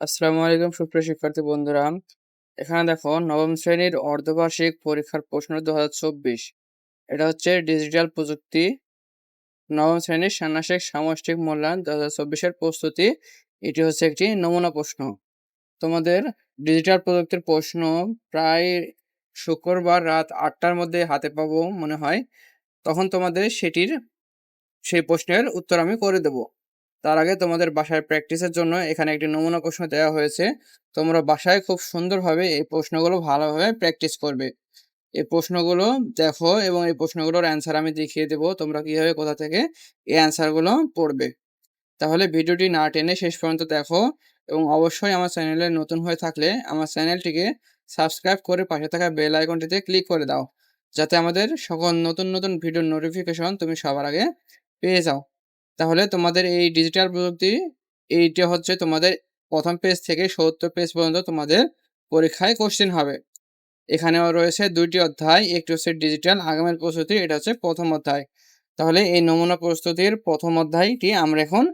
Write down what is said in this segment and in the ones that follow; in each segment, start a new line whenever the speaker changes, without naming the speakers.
আসসালামু আলাইকুম, সুপ্রিয় শিক্ষার্থী বন্ধুরা। এখানে দেখো, নবম শ্রেণির অর্ধবার্ষিক পরীক্ষার প্রশ্ন দু হাজার চব্বিশ। এটা হচ্ছে ডিজিটাল প্রযুক্তি। নবম শ্রেণির ষান্মাসিক সামষ্টিক মূল্যায়ন দু হাজার প্রস্তুতি। এটি হচ্ছে একটি নমুনা প্রশ্ন। তোমাদের ডিজিটাল প্রযুক্তির প্রশ্ন প্রায় শুক্রবার রাত আটটার মধ্যে হাতে পাবো মনে হয়। তখন তোমাদের সেটির, সেই প্রশ্নের উত্তর আমি করে দেব। তার আগে তোমাদের বাসায় প্র্যাকটিসের জন্য এখানে একটি নমুনা প্রশ্ন দেওয়া হয়েছে। তোমরা বাসায় খুব সুন্দরভাবে এই প্রশ্নগুলো ভালোভাবে প্র্যাকটিস করবে। এই প্রশ্নগুলো দেখো এবং এই প্রশ্নগুলোর অ্যান্সার আমি দেখিয়ে দেবো তোমরা কীভাবে কোথা থেকে এই অ্যান্সারগুলো পড়বে। তাহলে ভিডিওটি না টেনে শেষ পর্যন্ত দেখো এবং অবশ্যই আমার চ্যানেলে নতুন হয়ে থাকলে আমার চ্যানেলটিকে সাবস্ক্রাইব করে পাশে থাকা বেল আইকনটিতে ক্লিক করে দাও। যাতে আমাদের সকল নতুন নতুন ভিডিওর নোটিফিকেশন তুমি সবার আগে পেয়ে যাও। তাহলে তোমাদের এই ডিজিটাল প্রযুক্তি, এইটা হচ্ছে তোমাদের প্রথম পেজ থেকে সত্তর পেজ পর্যন্ত তোমাদের পরীক্ষায় কোশ্চেন হবে। এখানেও রয়েছে দুইটি অধ্যায়, একটি হচ্ছে ডিজিটাল আগামের প্রস্তুতি, এটা হচ্ছে প্রথম অধ্যায়। তাহলে এই নমুনা প্রস্তুতির প্রথম অধ্যায়টি আমরা এখন,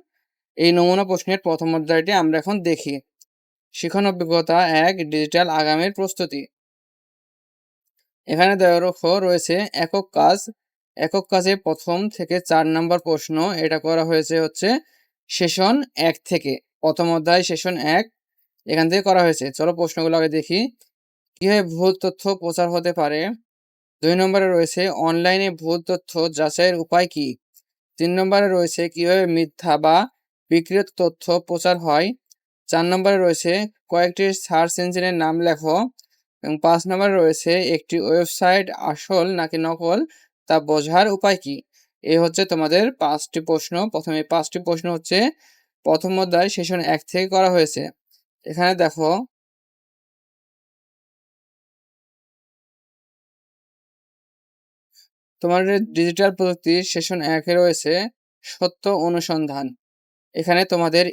এই নমুনা প্রশ্নের প্রথম অধ্যায়টি আমরা এখন দেখি। শিখন অভিজ্ঞতা এক ডিজিটাল আগামের প্রস্তুতি। এখানে দেওয়ার রয়েছে একক কাজ একক কাজে প্রথম থেকে চার নাম্বার প্রশ্ন, এটা করা হয়েছে হচ্ছে সেশন এক থেকে। প্রথম অধ্যায় সেশন এক, এখান থেকে করা হয়েছে। চলো প্রশ্নগুলো আগে দেখি। কীভাবে ভুল তথ্য প্রচার হতে পারে? দুই নম্বরে রয়েছে, অনলাইনে ভুল তথ্য যাচাইয়ের উপায় কি? তিন নম্বরে রয়েছে, কীভাবে মিথ্যা বা বিকৃত তথ্য প্রচার হয়? চার নম্বরে রয়েছে, কয়েকটি সার্চ ইঞ্জিনের নাম লেখো। এবং পাঁচ নম্বরে রয়েছে, একটি ওয়েবসাইট আসল নাকি নকল তা বোঝার উপায় কি? এই হচ্ছে তোমাদের পাঁচটি প্রশ্ন। প্রথমে পাঁচটি প্রশ্ন হচ্ছে, প্রথম অধ্যায় সেশন এক থেকে করা হয়েছে। এখানে দেখো, তোমাদের ডিজিটাল প্রযুক্তি সেশন একে রয়েছে সত্য অনুসন্ধান। এখানে তোমাদের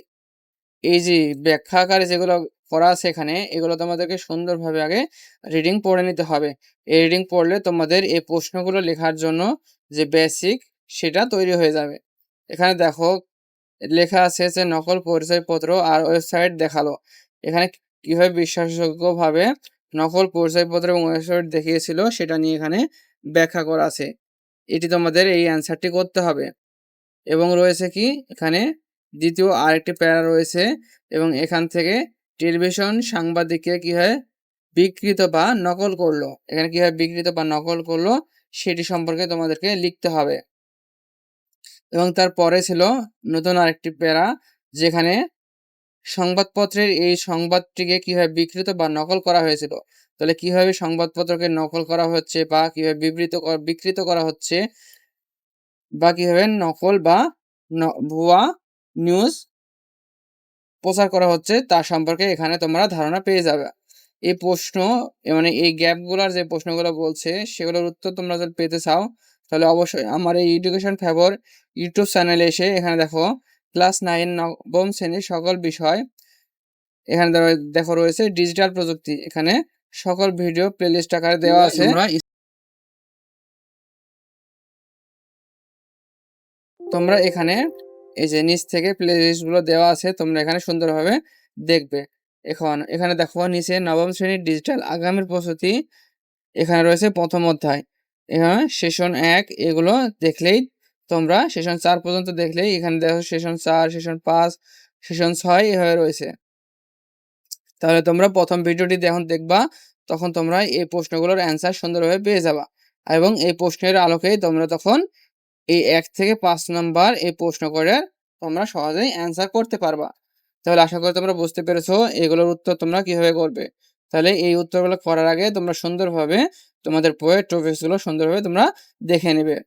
এই যে ব্যাখ্যা আকারে যেগুলো করা আছে এখানে, এগুলো তোমাদেরকে সুন্দরভাবে আগে রিডিং পড়ে নিতে হবে। এই রিডিং পড়লে তোমাদের এই প্রশ্নগুলো লেখার জন্য যে বেসিক সেটা তৈরি হয়ে যাবে। এখানে দেখো, লেখা আছে যে নকল পরিচয়পত্র আর ওয়েবসাইট দেখাল। এখানে কীভাবে বিশ্বাসযোগ্যভাবে নকল পরিচয়পত্র এবং ওয়েবসাইট দেখিয়েছিল সেটা নিয়ে এখানে ব্যাখ্যা করা আছে। এটি তোমাদের এই অ্যান্সারটি করতে হবে। এবং রয়েছে কি? এখানে দ্বিতীয় আরেকটি প্যারা রয়েছে এবং এখান থেকে টেলিভিশন সাংবাদিককে কীভাবে বিকৃত বা নকল করল। এখানে কীভাবে বিকৃত বা নকল করল, সেটি সম্পর্কে তোমাদেরকে লিখতে হবে। এবং তারপরে ছিল নতুন আরেকটি প্যারা, যেখানে সংবাদপত্রের এই সংবাদটিকে কীভাবে বিকৃত বা নকল করা হয়েছিল। তাহলে কীভাবে সংবাদপত্রকে নকল করা হচ্ছে বা কীভাবে বিবৃত বিকৃত করা হচ্ছে বা কীভাবে নকল বা ভুয়া নিউজ প্রচার করা হচ্ছে তার সম্পর্কে এখানে তোমরা ধারণা পেয়ে যাবে। এই প্রশ্ন মানে এই গ্যাপগুলোর যে প্রশ্নগুলো বলছে সেগুলোর উত্তর তোমরা যদি পেতে চাও তাহলে অবশ্যই আমার এই এডুকেশন ফেভর ইউটিউব চ্যানেলে এসে এখানে দেখো ক্লাস নাইন নবম শ্রেণির সকল বিষয় এখানে দেখো রয়েছে ডিজিটাল প্রযুক্তি। এখানে সকল ভিডিও প্লেলিস্ট আকারে দেওয়া আছে। তোমরা এখানে এই যে নিচ থেকে প্লে লিস্টগুলো দেওয়া আছে, তোমরা এখানে সুন্দরভাবে দেখবে। এখন এখানে দেখো নিচে নবম শ্রেণির ডিজিটাল আগামীর প্রস্তুতি এখানে রয়েছে প্রথম অধ্যায়। এখানে সেশন এক এগুলো দেখলেই তোমরা সেশন চার পর্যন্ত দেখলেই এখানে দেখো সেশন চার সেশন পাঁচ সেশন ছয় এভাবে রয়েছে। তাহলে তোমরা প্রথম ভিডিওটি যখন দেখবা, তখন তোমরা এই প্রশ্নগুলোর অ্যান্সার সুন্দরভাবে পেয়ে যাবা। এবং এই প্রশ্নের আলোকেই তোমরা তখন এই এক থেকে পাঁচ নাম্বার এই প্রশ্ন করে তোমরা সহজেই অ্যান্সার করতে পারবা। তাহলে আশা করি তোমরা বুঝতে পেরেছ এগুলোর উত্তর তোমরা কীভাবে করবে। তাহলে এই উত্তরগুলো করার আগে তোমরা সুন্দরভাবে তোমাদের বইয়ের টপিক্সগুলো সুন্দরভাবে তোমরা দেখে নেবে।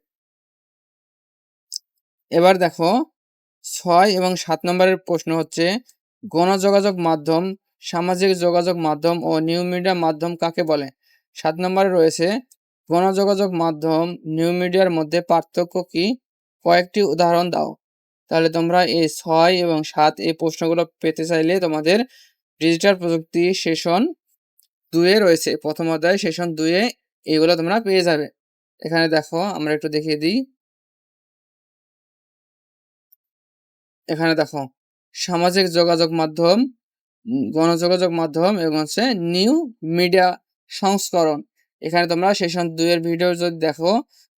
এবার দেখো, ছয় এবং সাত নম্বরের প্রশ্ন হচ্ছে, গণযোগাযোগ মাধ্যম, সামাজিক যোগাযোগ মাধ্যম ও নিউ মিডিয়া মাধ্যম কাকে বলে? সাত নম্বরে রয়েছে গণযোগাযোগ মাধ্যম নিউ মিডিয়ার মধ্যে পার্থক্য কি? কয়েকটি উদাহরণ দাও। তাহলে তোমরা এই ছয় এবং সাত এই প্রশ্নগুলো পেতে চাইলে তোমাদের ডিজিটাল প্রযুক্তি সেশন দুয়ে রয়েছে। প্রথম অধ্যায় সেশন দুয়ে এইগুলো তোমরা পেয়ে যাবে। এখানে দেখো, আমরা একটু দেখিয়ে দিই। এখানে দেখো, সামাজিক যোগাযোগ মাধ্যম, গণযোগাযোগ মাধ্যম এবং হচ্ছে নিউ মিডিয়া সংস্করণ। এখানে তোমরা সেশন ২ এর ভিডিও যদি দেখো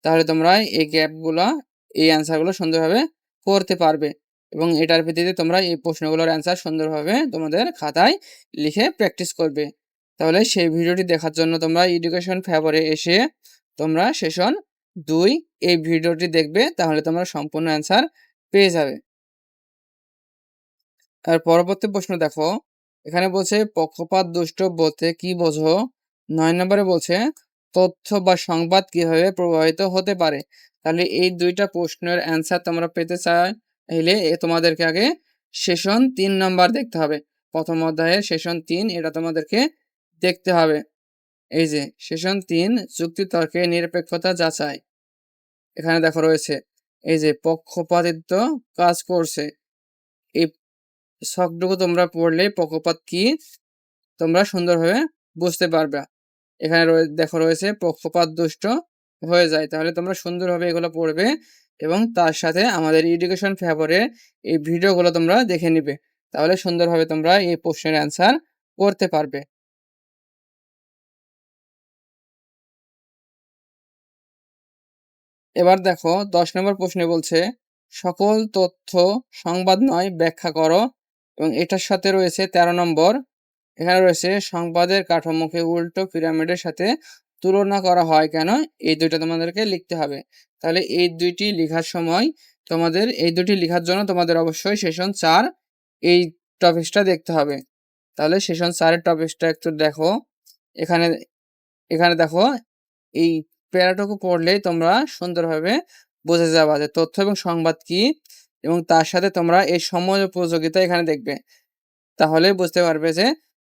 তাহলে তোমরা এই গ্যাপগুলা এই অ্যান্সারগুলো সুন্দরভাবে করতে পারবে এবং এটার ভিত্তিতে তোমরা এই প্রশ্নগুলোর অ্যান্সার সুন্দরভাবে তোমাদের খাতায় লিখে প্র্যাকটিস করবে। তাহলে সেই ভিডিওটি দেখার জন্য তোমরা এডুকেশন ফেভারে এসে তোমরা সেশন দুই এই ভিডিওটি দেখবে তাহলে তোমরা সম্পূর্ণ অ্যান্সার পেয়ে যাবে। আর পরবর্তী প্রশ্ন দেখো, এখানে বলছে পক্ষপাত দুষ্ট বলতে কি বোঝো? ৯ নম্বরে বলছে, তথ্য বা সংবাদ কীভাবে প্রভাবিত হতে পারে? তাহলে এই দুইটা প্রশ্নের অ্যান্সার তোমরা পেতে চাইলে তোমাদেরকে আগে সেশন তিন নম্বর দেখতে হবে। প্রথম অধ্যায়ের সেশন তিন, এটা তোমাদেরকে দেখতে হবে। এই যে সেশন ৩ যুক্তিতর্কে নিরপেক্ষতা যাচাই। এখানে দেখো রয়েছে, এই যে, পক্ষপাতিত্ব কাজ করছে। এই ছকটুকু তোমরা পড়লে পক্ষপাত কি তোমরা সুন্দরভাবে বুঝতে পারবা। এখানে দেখো রয়েছে পক্ষপাত দুষ্ট হয়ে যায়। তাহলে তোমরা সুন্দরভাবে এগুলো পড়বে এবং তার সাথে আমাদের এডুকেশন ফেভারে এই ভিডিওগুলো তোমরা দেখে নিবে। তাহলে সুন্দরভাবে তোমরা এই প্রশ্নের অ্যান্সার করতে পারবে। এবার দেখো ১০ নম্বর প্রশ্নে বলছে, সকল তথ্য সংবাদ নয়, ব্যাখ্যা করো এবং এটার সাথে রয়েছে ১৩ নম্বর এখানে রয়েছে সংবাদের কাঠামোকে উল্টো পিরামিডের সাথে তুলনা করা হয় কেন? এই দুইটা তোমাদেরকে লিখতে হবে। তাহলে এই দুইটি লেখার সময় তোমাদের, এই দুটি লেখার জন্য তোমাদের অবশ্যই সেশন চার এই টপিক্সটা দেখতে হবে। তাহলে সেশন চারের টপিক্সটা একটু দেখো। এখানে এখানে দেখো, এই প্যারাটুকু পড়লেই তোমরা সুন্দরভাবে বুঝে যাবা যে তথ্য এবং সংবাদ কি এবং তার সাথে তোমরা এই সময় উপযোগিতা এখানে দেখবে। তাহলে বুঝতে পারবে যে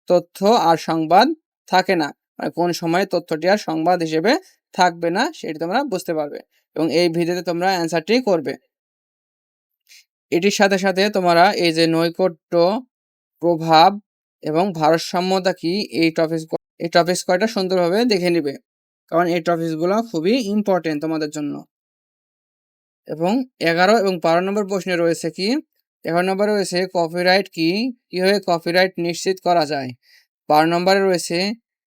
তথ্য আর সংবাদ থাকে না। মানে কোন সময় তথ্যটি আর সংবাদ হিসেবে থাকবে না, সেটি তোমরা বুঝতে পারবে এবং এই ভিডিওতে তোমরা অ্যান্সারটি করবে। এটির সাথে সাথে তোমরা এই যে নৈকট্য, প্রভাব এবং ভারসাম্যতা কি, এই টপিক এই টপিক্স কয়টা সুন্দরভাবে দেখে নিবে। কারণ এই টপিকসগুলো খুবই ইম্পর্টেন্ট তোমাদের জন্য। এবং এগারো এবং বারো নম্বর প্রশ্নে রয়েছে কি এগারো নম্বরে রয়েছে কপিরাইট কি? কীভাবে কপিরাইট নিশ্চিত করা যায়? বারো নম্বরে রয়েছে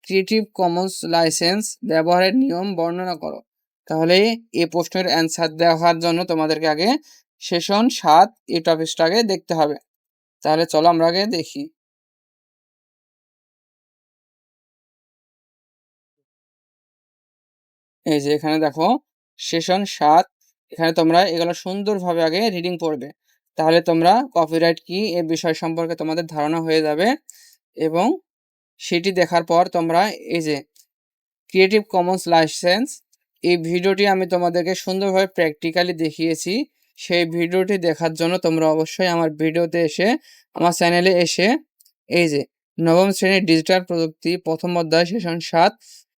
ক্রিয়েটিভ কমন্স লাইসেন্স ব্যবহারের নিয়ম বর্ণনা করো। তাহলে এই প্রশ্নের অ্যান্সার দেওয়ার জন্য তোমাদেরকে আগে সেশন সাত এই টপিকসটা আগে দেখতে হবে। তাহলে চলো আমরা আগে দেখি। এই যে এখানে দেখো সেশন সাত, এখানে তোমরা এগুলো সুন্দরভাবে আগে রিডিং পড়বে। তাহলে তোমরা কপিরাইট কি এ বিষয় সম্পর্কে তোমাদের ধারণা হয়ে যাবে এবং সেটি দেখার পর তোমরা এই যে ক্রিয়েটিভ কমন্স লাইসেন্স এই ভিডিওটি আমি তোমাদেরকে সুন্দরভাবে প্র্যাকটিক্যালি দেখিয়েছি। সেই ভিডিওটি দেখার জন্য তোমরা অবশ্যই আমার ভিডিওতে এসে, আমার চ্যানেলে এসে এই যে নবম শ্রেণির ডিজিটাল প্রযুক্তি প্রথম অধ্যায় সেশন সাত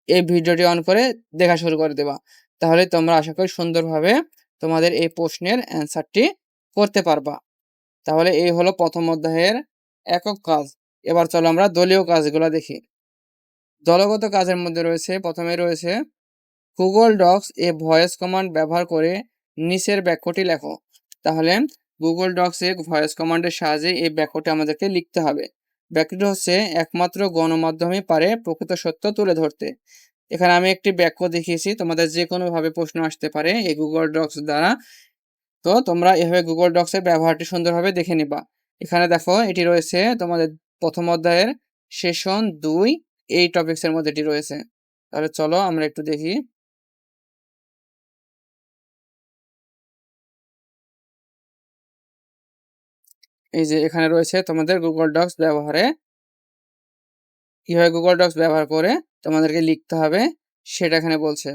এই ভিডিওটি অন করে দেখা শুরু করে দেবা। তাহলে তোমরা আশা করি সুন্দরভাবে তোমাদের এই প্রশ্নের অ্যান্সারটি করতে পারবা। তাহলে এই হলো প্রথম অধ্যায়ের একক কাজ। এবার চলো আমরা দলীয় কাজগুলো দেখি। দলগত কাজের মধ্যে রয়েছে, প্রথমে রয়েছে গুগল ডক্স এ ভয়েস কমান্ড ব্যবহার করে নিচের বাক্যটি লেখো। তাহলে গুগল ডক্সে ভয়েস কমান্ডের সাহায্যে এই বাক্যটি আমাদেরকে লিখতে হবে। বাক্যটি হচ্ছে, একমাত্র গণমাধ্যমে পারে প্রকৃত সত্য তুলে ধরতে। এখানে আমি একটি বাক্য দেখিয়েছি, তোমাদের যে কোনোভাবে প্রশ্ন আসতে পারে, এই গুগল ডক্স দ্বারা তো তোমরা এভাবে গুগল ডক্সের ব্যবহারটি সুন্দরভাবে দেখে নিবা। এখানে দেখো, এটি রয়েছে তোমাদের প্রথম অধ্যায়ের সেশন দুই, এই টপিক্সের মধ্যে এটি রয়েছে। তাহলে চলো আমরা একটু দেখি। এই যে এখানে রয়েছে তোমাদের গুগল ডক্স ব্যবহারে। কীভাবে গুগল ডক্স ব্যবহার করে তোমাদেরকে লিখতে হবে, সেটা এখানে বলছে।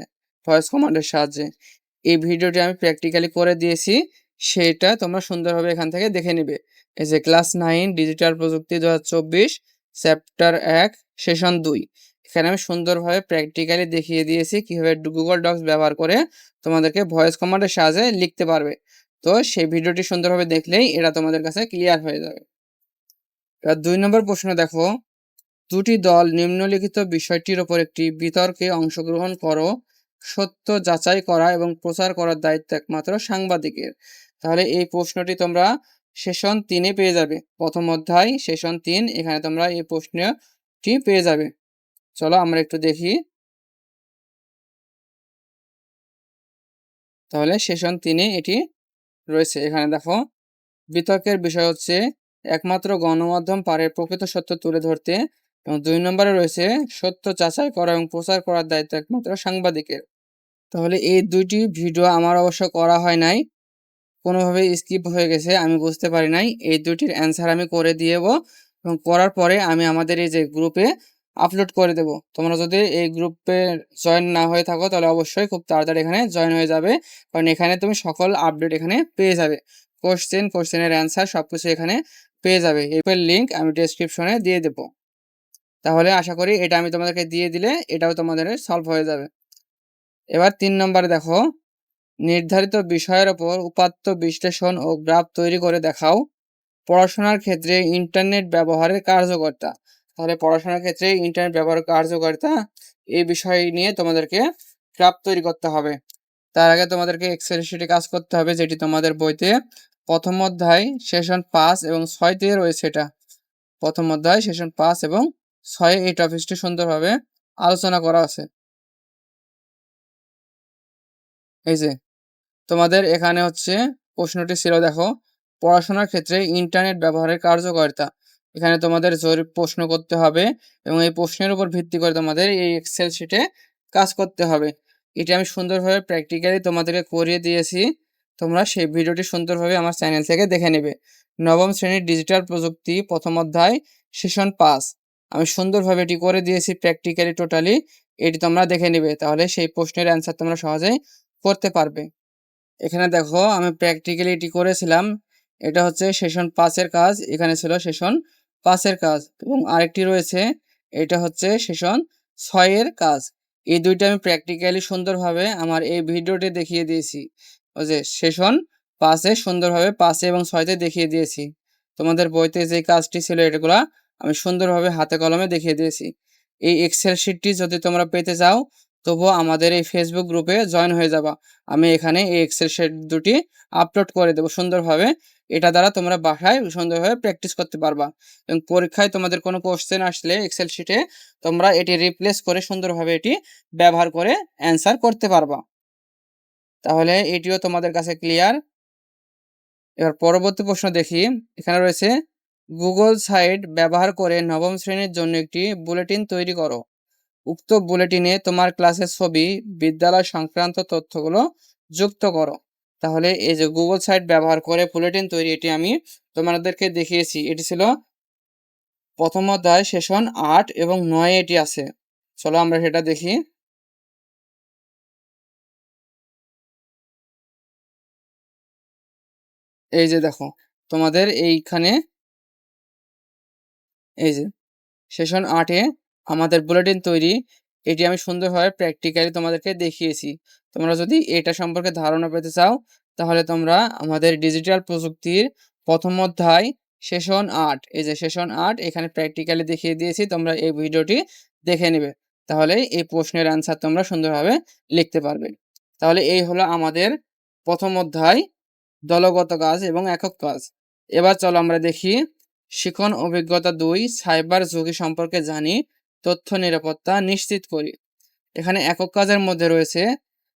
ভয়েস কমান্ডের সাহায্যে। এই ভিডিওটি আমি প্র্যাকটিক্যালি করে দিয়েছি, সেটা তোমরা সুন্দরভাবে এখান থেকে দেখে নিবে। এই যে ক্লাস নাইন ডিজিটাল প্রযুক্তি দু হাজার চব্বিশ চ্যাপ্টার এক সেশন দুই। এখানে আমি সুন্দরভাবে প্র্যাকটিক্যালি দেখিয়ে দিয়েছি কীভাবে গুগল ডক্স ব্যবহার করে তোমাদেরকে ভয়েস কমান্ডের সাহায্যে লিখতে পারবে। তো সেই ভিডিওটি সুন্দরভাবে দেখলেই এটা তোমাদের কাছে ক্লিয়ার হয়ে যাবে। এবার দুই নম্বর প্রশ্ন দেখো। দুটি দল নিম্নলিখিত বিষয়টির ওপর একটি বিতর্কে অংশগ্রহণ করো। সত্য যাচাই করা এবং প্রচার করার দায়িত্ব একমাত্র সাংবাদিকের। তাহলে এই প্রশ্নটি তোমরা সেশন তিনে পেয়ে যাবে। প্রথম অধ্যায়, সেশন তিন, এখানে তোমরা এই প্রশ্নটি পেয়ে যাবে। চলো আমরা একটু দেখি। তাহলে সেশন তিনে এটি রয়েছে। এখানে দেখো, বিতর্কের বিষয় হচ্ছে, একমাত্র গণমাধ্যম পারে প্রকৃত সত্য তুলে ধরতে এবং দুই নম্বরে রয়েছে সত্য যাচাই করা এবং প্রচার করার দায়িত্ব একমাত্র সাংবাদিকের। তাহলে এই দুইটি ভিডিও আমার অবশ্য করা হয় নাই। কোনোভাবে স্কিপ হয়ে গেছে, আমি বুঝতে পারি নাই। এই দুটির অ্যান্সার আমি করে দিয়েব এবং করার পরে আমি আমাদের এই যে গ্রুপে আপলোড করে দেব। তোমরা যদি এই গ্রুপে জয়েন না হয়ে থাকো, তাহলে অবশ্যই খুব তাড়াতাড়ি এখানে জয়েন হয়ে যাবে। কারণ এখানে তুমি সকল আপডেট এখানে পেয়ে যাবে। কোশ্চেন, কোশ্চেনের অ্যান্সার সব কিছু এখানে পেয়ে যাবে। এর লিঙ্ক আমি ডেসক্রিপশনে দিয়ে দেব। তাহলে আশা করি এটা আমি তোমাদেরকে দিয়ে দিলে এটাও তোমাদের সলভ হয়ে যাবে। এবার তিন নম্বরে দেখো, নির্ধারিত বিষয়ের ওপর উপাত্ত বিশ্লেষণ ও গ্রাফ তৈরি করে দেখাও। পড়াশোনার ক্ষেত্রে ইন্টারনেট ব্যবহারের কার্যকর্তা। তাহলে পড়াশোনার ক্ষেত্রে ইন্টারনেট ব্যবহার কার্যকর্তা, এই বিষয় নিয়ে তোমাদেরকে গ্রাফ তৈরি করতে হবে। তার আগে তোমাদেরকে এক্সেল শিটে কাজ করতে হবে, যেটি তোমাদের বইতে প্রথম অধ্যায় সেশন পাঁচ এবং ছয়তে রয়েছে এটা। প্রথম অধ্যায় সেশন পাঁচ এবং ছয়ে এই টপিকটি সুন্দরভাবে আলোচনা করা আছে। এই যে, তোমাদের এখানে হচ্ছে প্রশ্নটি ছিল, দেখো, পড়াশোনার ক্ষেত্রে ইন্টারনেট ব্যবহারের কার্যকারিতা। এখানে তোমাদের জরুরি প্রশ্ন করতে হবে এবং এই প্রশ্নের উপর ভিত্তি করে তোমাদের এই এক্সেল শিটে কাজ করতে হবে। এটি আমি সুন্দরভাবে প্র্যাকটিক্যালি তোমাদেরকে করিয়ে দিয়েছি। তোমরা সেই ভিডিওটি সুন্দরভাবে আমার চ্যানেল থেকে দেখে নেবে। নবম শ্রেণির ডিজিটাল প্রযুক্তি প্রথম অধ্যায় সেশন পাস আমি সুন্দরভাবে এটি করে দিয়েছি প্র্যাকটিক্যালি টোটালি এটি তোমরা দেখে নেবে, তাহলে সেই প্রশ্নের অ্যান্সার তোমরা সহজেই করতে পারবে। এখানে দেখো, আমি প্র্যাকটিক্যালি এটি করেছিলাম। এটা হচ্ছে সেশন পাঁচের কাজ, এখানে ছিল সেশন পাঁচের কাজ। এবং আরেকটি রয়েছে, এটা হচ্ছে সেশন ছয়ের কাজ। এই দুইটা আমি প্র্যাকটিক্যালি সুন্দরভাবে আমার এই ভিডিওটি দেখিয়ে দিয়েছি। যে সেশন পাঁচে সুন্দরভাবে পাঁচে এবং ছয়তে দেখিয়ে দিয়েছি। তোমাদের বইতে যে কাজটি ছিল এটাগুলা আমি সুন্দরভাবে হাতে কলমে দেখিয়ে দিয়েছি। এই এক্সেল শিটটি যদি তোমরা পেতে চাও, তবুও আমাদের এই ফেসবুক গ্রুপে জয়েন হয়ে যাবা। আমি এখানে এই এক্সেল শিট দুটি আপলোড করে দেবো সুন্দরভাবে। এটা দ্বারা তোমরা বাসায় সুন্দরভাবে প্র্যাকটিস করতে পারবা। এবং পরীক্ষায় তোমাদের কোনো কোশ্চেন আসলে এক্সেল শিটে তোমরা এটি রিপ্লেস করে সুন্দরভাবে এটি ব্যবহার করে অ্যান্সার করতে পারবা। তাহলে এটিও তোমাদের কাছে ক্লিয়ার এবার পরবর্তী প্রশ্ন দেখি। এখানে রয়েছে গুগল সাইট ব্যবহার করে নবম শ্রেণির জন্য একটি বুলেটিন তৈরি করো। উক্ত বুলেটিনে তোমার ক্লাসের ছবি, বিদ্যালয় সংক্রান্ত তথ্যগুলো যুক্ত করো। তাহলে এই যে গুগল সাইট ব্যবহার করে বুলেটিন তৈরি, এটি আমি তোমাদেরকে দেখিয়েছি। এটি ছিল প্রথম অধ্যায়, সেশন আট এবং নয় এটি আছে। চলো আমরা সেটা দেখি। এই যে দেখো, তোমাদের এইখানে এই যে সেশন আটে আমাদের বুলেটিন তৈরি। এটি আমি সুন্দরভাবে প্র্যাকটিক্যালি তোমাদেরকে দেখিয়েছি। তোমরা যদি এটা সম্পর্কে ধারণা পেতে চাও, তাহলে তোমরা আমাদের ডিজিটাল প্রযুক্তির প্রথম অধ্যায় সেশন আট, এই যে সেশন আট, এখানে প্র্যাকটিক্যালি দেখিয়ে দিয়েছি, তোমরা এই ভিডিওটি দেখে নেবে। তাহলে এই প্রশ্নের অ্যান্সার তোমরা সুন্দরভাবে লিখতে পারবে। তাহলে এই হলো আমাদের প্রথম অধ্যায়, দলগত কাজ এবং একক কাজ। এবার চলো আমরা দেখি শিখন অভিজ্ঞতা দুই, সাইবার ঝুঁকি সম্পর্কে জানি, তথ্য নিরাপত্তা নিশ্চিত করি। এখানে একক কাজের মধ্যে রয়েছে,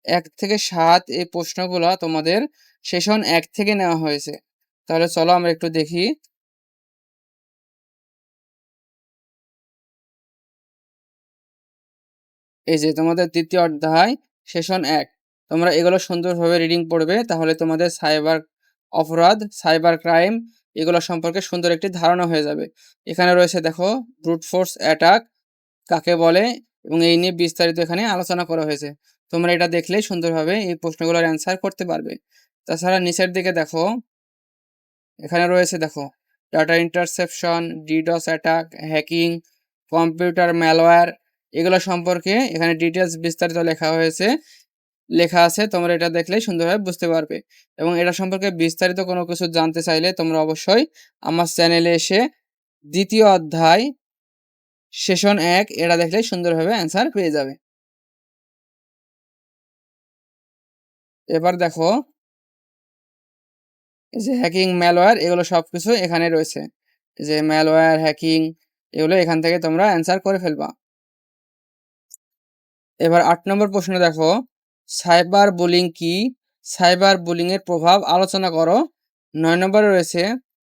এক থেকে সাত এই প্রশ্নগুলো তোমাদের সেশন এক থেকে নেওয়া হয়েছে। তাহলে চলো আমরা একটু দেখি। এই যে তোমাদের তৃতীয় অধ্যায়, সেশন এক। তোমরা এগুলো সুন্দরভাবে রিডিং পড়বে, তাহলে তোমাদের সাইবার অপরাধ, সাইবার ক্রাইম এগুলো সম্পর্কে সুন্দর একটি ধারণা হয়ে যাবে। এখানে রয়েছে দেখো ব্রুট ফোর্স অ্যাটাক কাকে বলে? এবং এই নিয়ে বিস্তারিত এখানে আলোচনা করা হয়েছে। তোমরা এটা দেখলেই সুন্দরভাবে এই প্রশ্নগুলোর অ্যান্সার করতে পারবে। তাছাড়া নিচের দিকে দেখো, এখানে রয়েছে দেখো data interception DDoS attack hacking computer malware এগুলো সম্পর্কে এখানে ডিটেলস বিস্তারিত লেখা হয়েছে। লেখা আছে, তোমরা এটা দেখলেই সুন্দরভাবে বুঝতে পারবে। এবং এটা সম্পর্কে বিস্তারিত কোনো কিছু জানতে চাইলে তোমরা অবশ্যই আমার চ্যানেলে এসে দ্বিতীয় অধ্যায়, সেশন এক, এটা দেখলেই সুন্দরভাবে অ্যান্সার পেয়ে যাবে। এবার দেখো যে হ্যাকিং ম্যালওয়্যার এগুলো সব কিছু এখানে রয়েছে। যে ম্যালওয়্যার হ্যাকিং এগুলো এখান থেকে তোমরা অ্যান্সার করে ফেলবা। এবার আট নম্বর প্রশ্ন দেখো সাইবার বুলিং কি? সাইবার বুলিং এর প্রভাব আলোচনা করো। নয় নম্বরে রয়েছে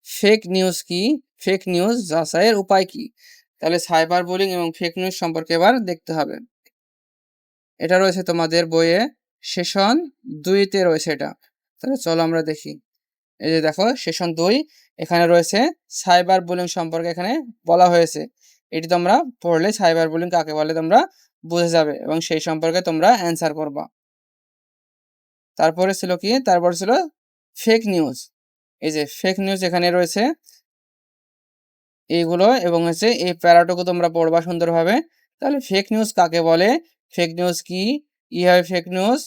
ফেক নিউজ কি? ফেক নিউজ যাচাইয়ের উপায় কি? তাহলে সাইবার বুলিং এবং ফেক নিউজ সম্পর্কে এবার দেখতে হবে। এটা রয়েছে তোমাদের বইয়ে। সেশন দুইতে রয়েছে এটা। তাহলে চলো আমরা দেখি। এই যে দেখো, সেশন দুই, এখানে রয়েছে সাইবার বুলিং সম্পর্কে এখানে বলা হয়েছে। এটি তোমরা পড়লে সাইবার বুলিং কাকে বলে? তোমরা বুঝে যাবে এবং সেই সম্পর্কে তোমরা অ্যান্সার করবা। তারপরে ছিল কি? তারপর ছিল ফেক নিউজ এই যে ফেক নিউজ এখানে রয়েছে, এইগুলো এবং হচ্ছে এই প্যারাটুকু তোমরা পড়বা সুন্দরভাবে। তাহলে ফেক নিউজ কাকে বলে? ফেক নিউজ কি? কীভাবে ফেক নিউজ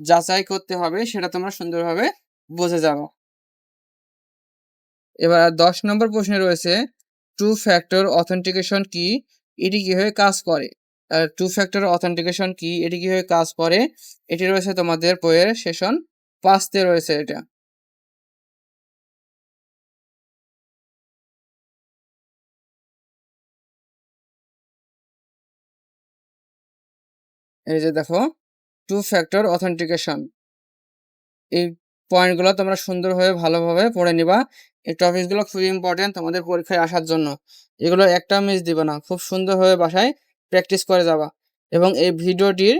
যাচাই করতে হবে, সেটা তোমরা সুন্দরভাবে বুঝে যাব। এবার দশ নম্বর প্রশ্নে রয়েছে টু ফ্যাক্টর অথেন্টিকেশন কি? এটি কীভাবে কাজ করে? টু ফ্যাক্টর অথেন্টিকেশন কি? এটি কীভাবে কাজ করে? এটি রয়েছে তোমাদের বইয়ের সেশন পাঁচতে রয়েছে এটা। এই যে দেখো টু ফ্যাক্টর অথেন্টিকেশন এই পয়েন্টগুলো তোমরা সুন্দরভাবে, ভালোভাবে পড়ে নিবা। এই টপিকগুলো খুবই ইম্পর্টেন্ট তোমাদের পরীক্ষায় আসার জন্য। এগুলো একটা মিস দিবে না। খুব সুন্দরভাবে বাসায় প্র্যাকটিস করে যাবা। এবং এই ভিডিওটির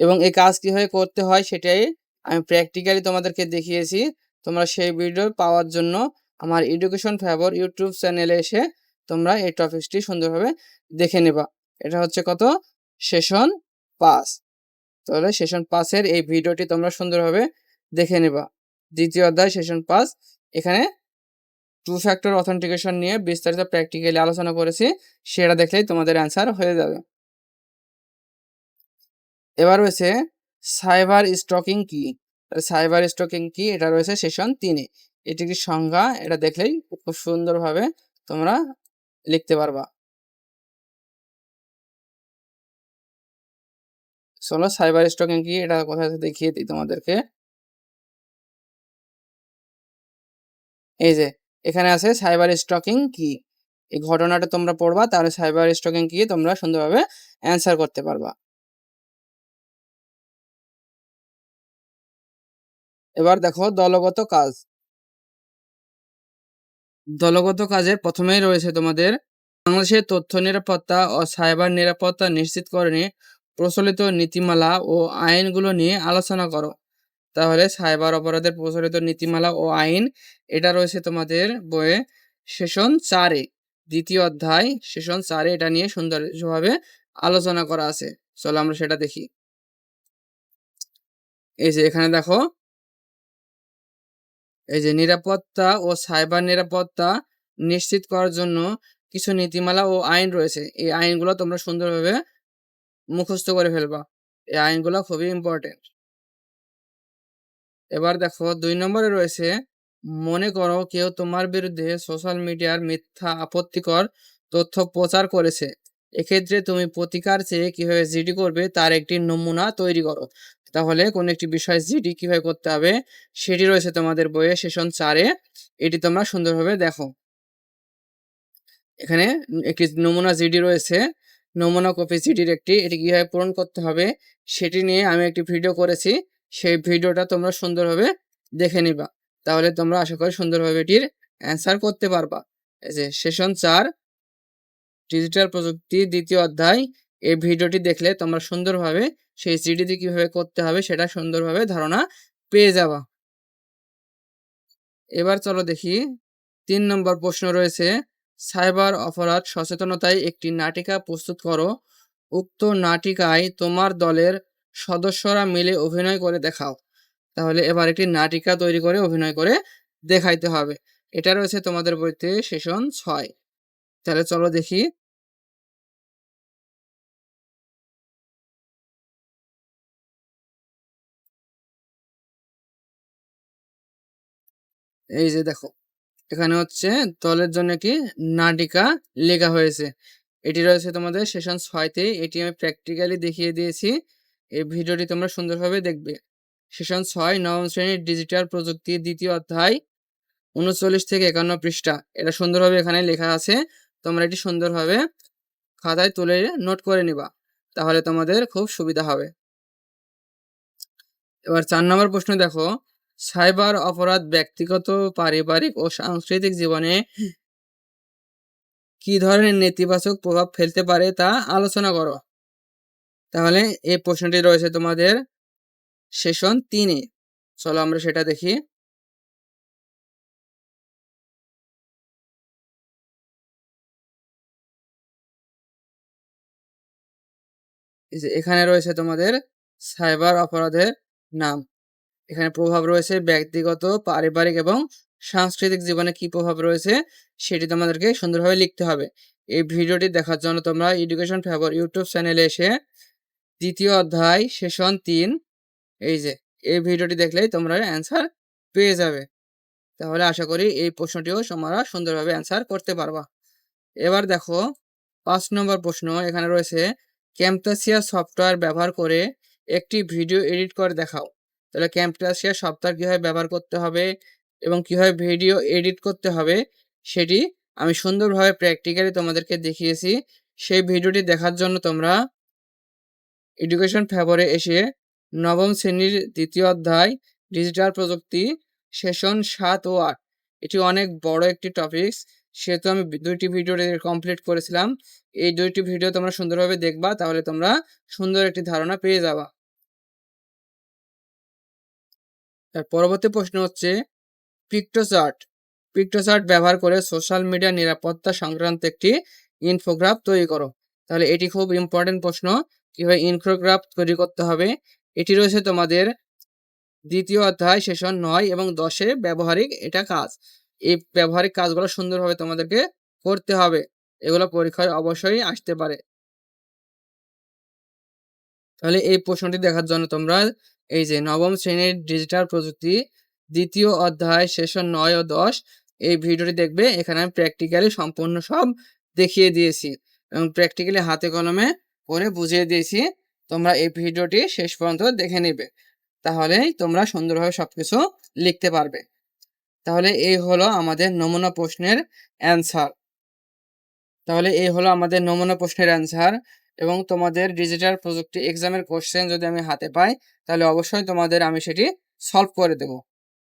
এবং এই কাজ কীভাবে করতে হয় সেটাই আমি প্র্যাকটিক্যালি তোমাদেরকে দেখিয়েছি। তোমরা সেই ভিডিও পাওয়ার জন্য আমার এডুকেশন ফেভার ইউটিউব চ্যানেলে এসে তোমরা এই টপিকসটি সুন্দরভাবে দেখে নেবা। এটা হচ্ছে কত? সেশন পাস তাহলে সেশন পাসের এই ভিডিওটি তোমরা সুন্দরভাবে দেখে নেবা। দ্বিতীয় অধ্যায় সেশন পাস এখানে টু ফ্যাক্টর অথেন্টিকেশন নিয়ে বিস্তারিত প্র্যাকটিক্যালি আলোচনা করেছি, সেটা দেখলেই তোমাদের অ্যান্সার হয়ে যাবে। এবার রয়েছে সাইবার স্টকিং কি? সাইবার স্টকিং কি? এটা রয়েছে সেশন তিনে এটি কি সংজ্ঞা? এটা দেখলেই খুব সুন্দরভাবে তোমরা লিখতে পারবা। চলো সাইবার স্টকিং কি? এটা কোথায় দেখিয়ে দিই তোমাদেরকে। এই যে এখানে আছে সাইবার স্টকিং কি? এই ঘটনাটা তোমরা পড়বা, তাহলে সাইবার স্টকিং কি তোমরা সুন্দরভাবে অ্যান্সার করতে পারবা। এবার দেখো দলগত কাজ। দলগত কাজে প্রথমেই রয়েছে তোমাদের বাংলাদেশের তথ্য নিরাপত্তা ও সাইবার নিরাপত্তা নিশ্চিতকরণে প্রচলিত নীতিমালা ও আইনগুলো নিয়ে আলোচনা করো। তাহলে সাইবার অপরাধের প্রচলিত নীতিমালা ও আইন, এটা রয়েছে তোমাদের বইয়ে সেশন চারে, দ্বিতীয় অধ্যায় সেশন চারে এটা নিয়ে সুন্দরভাবে আলোচনা করা আছে। চলো আমরা সেটা দেখি। এই যে এখানে দেখো। এই যে নিরাপত্তা ও সাইবার নিরাপত্তা নিশ্চিত করার জন্য কিছু নীতিমালা ও আইন রয়েছে। এই আইনগুলো তোমরা সুন্দরভাবে মুখস্থ করে ফেলবা। এই আইনগুলো খুবই ইম্পর্টেন্ট এবার দেখো দুই নম্বরে রয়েছে, মনে করো কেউ তোমার বিরুদ্ধে সোশ্যাল মিডিয়ার মিথ্যা, আপত্তিকর তথ্য প্রচার করেছে। এক্ষেত্রে তুমি প্রতিকার চেয়ে কীভাবে জিডি করবে তার একটি নমুনা তৈরি করো। তাহলে কোন একটি বিষয় জিডি কীভাবে করতে হবে সেটি রয়েছে তোমাদের বইয়ে সেশন চারে এটি তোমরা সুন্দরভাবে দেখো। এখানে একটি নমুনা জিডি রয়েছে, নমুনা কপি জিডির একটি। এটি কীভাবে পূরণ করতে হবে সেটি নিয়ে আমি একটি ভিডিও করেছি। সেই ভিডিওটা তোমরা সুন্দরভাবে দেখে নিবা। তাহলে তোমরা আশা করি সুন্দরভাবে এটির অ্যান্সার করতে পারবা। এই যে সেশন চার ডিজিটাল প্রযুক্তি দ্বিতীয় অধ্যায়। এই ভিডিওটি দেখলে তোমরা সুন্দরভাবে সেই জিডিটি কীভাবে করতে হবে সেটা সুন্দরভাবে ধারণা পেয়ে যাবা। এবার চলো দেখি, তিন নম্বর প্রশ্ন রয়েছে, সাইবার অপরাধ সচেতনতায় একটি নাটিকা প্রস্তুত করো। উক্ত নাটিকায় তোমার দলের সদস্যরা মিলে অভিনয় করে দেখাও। তাহলে এবার একটি নাটিকা তৈরি করে অভিনয় করে দেখাইতে হবে। এটা রয়েছে তোমাদের বইতে সেশন ছয়। তাহলে চলো দেখি। এই যে দেখো, এখানে হচ্ছে দলের জন্য কি নাটিকা লেখা হয়েছে। এটি রয়েছে তোমাদের সেশন ছয়তে। এটি আমি প্র্যাকটিক্যালি দেখিয়ে দিয়েছি। এই ভিডিওটি তোমরা সুন্দরভাবে দেখবে। সেশন ছয়, নবম শ্রেণির ডিজিটাল প্রযুক্তির দ্বিতীয় অধ্যায়, উনচল্লিশ থেকে একান্ন পৃষ্ঠা। এটা সুন্দরভাবে এখানে লেখা আছে। তোমরা এটি সুন্দরভাবে খাতায় তুলে নোট করে নিবা, তাহলে তোমাদের খুব সুবিধা হবে। এবার চার নম্বর প্রশ্ন দেখো। সাইবার অপরাধ ব্যক্তিগত, পারিবারিক ও সাংস্কৃতিক জীবনে কি ধরনের নেতিবাচক প্রভাব ফেলতে পারে তা আলোচনা করো। তাহলে এই প্রশ্নটি রয়েছে তোমাদের সেশন তিনে। চলো আমরা সেটা দেখি। এখানে রয়েছে তোমাদের সাইবার অপরাধের নাম। এখানে প্রভাব রয়েছে ব্যক্তিগত, পারিবারিক এবং সাংস্কৃতিক জীবনে কি প্রভাব রয়েছে সেটি তোমাদেরকে সুন্দরভাবে লিখতে হবে। এই ভিডিওটি দেখার জন্য তোমরা এডুকেশন ফেভার ইউটিউব চ্যানেলে এসে দ্বিতীয় অধ্যায়, সেশন তিন। এই যে, এই ভিডিওটি দেখলেই তোমরা অ্যান্সার পেয়ে যাবে। তাহলে আশা করি এই প্রশ্নটিও তোমরা সুন্দরভাবে অ্যান্সার করতে পারবা। এবার দেখো, পাঁচ নম্বর প্রশ্ন, এখানে রয়েছে ক্যাম্পটাসিয়া সফটওয়্যার ব্যবহার করে একটি ভিডিও এডিট করে দেখাও। তাহলে ক্যাম্পটাসিয়া সফটওয়্যার কীভাবে ব্যবহার করতে হবে এবং কীভাবে ভিডিও এডিট করতে হবে, সেটি আমি সুন্দরভাবে প্র্যাকটিক্যালি তোমাদেরকে দেখিয়েছি। সেই ভিডিওটি দেখার জন্য তোমরা এডুকেশন ফেভারে এসে নবম শ্রেণির দ্বিতীয় অধ্যায় ডিজিটাল প্রযুক্তি সেশন সাত ও আট। এটি অনেক বড় একটি টপিকস সেহেতু আমি দুইটি ভিডিও কমপ্লিট করেছিলাম। এই দুইটি ভিডিও তোমরা সুন্দরভাবে দেখবা, তাহলে তোমরা সুন্দর একটি ধারণা পেয়ে যাবা। পরবর্তী প্রশ্ন হচ্ছে পিক্টোচার্ট পিক্টোচার্ট ব্যবহার করে সোশ্যাল মিডিয়া নিরাপত্তা সংক্রান্ত একটি ইনফোগ্রাফ তৈরি করো। তাহলে এটি খুব ইম্পর্টেন্ট প্রশ্ন। কীভাবে ইনফোগ্রাফ তৈরি করতে হবে, এটি রয়েছে তোমাদের দ্বিতীয় অধ্যায়, সেশন নয় এবং দশে ব্যবহারিক এটা কাজ। এই ব্যবহারিক কাজগুলো সুন্দরভাবে তোমাদেরকে করতে হবে, এগুলো পরীক্ষায় অবশ্যই আসতে পারে। তাহলে এই প্রশ্নটি দেখার জন্য তোমরা এই যে নবম শ্রেণির ডিজিটাল প্রযুক্তি দ্বিতীয় অধ্যায়, সেশন নয় ও দশ, এই ভিডিওটি দেখবে, এখানে আমি প্র্যাকটিক্যালি সম্পূর্ণ সব দেখিয়ে দিয়েছি। এবং প্র্যাকটিক্যালি হাতে কলমে করে বুঝিয়ে দিয়েছি। তোমরা এই ভিডিওটি শেষ পর্যন্ত দেখে নেবে। তাহলেই তোমরা সুন্দরভাবে সবকিছু লিখতে পারবে। তাহলে এই হলো আমাদের নমুনা প্রশ্নের অ্যান্সার। তাহলে এই হলো আমাদের নমুনা প্রশ্নের অ্যান্সার এবং তোমাদের ডিজিটাল প্রযুক্তি এক্সামের কোশ্চেন যদি আমি হাতে পাই, তাহলে অবশ্যই তোমাদের আমি সেটি সলভ করে দেবো।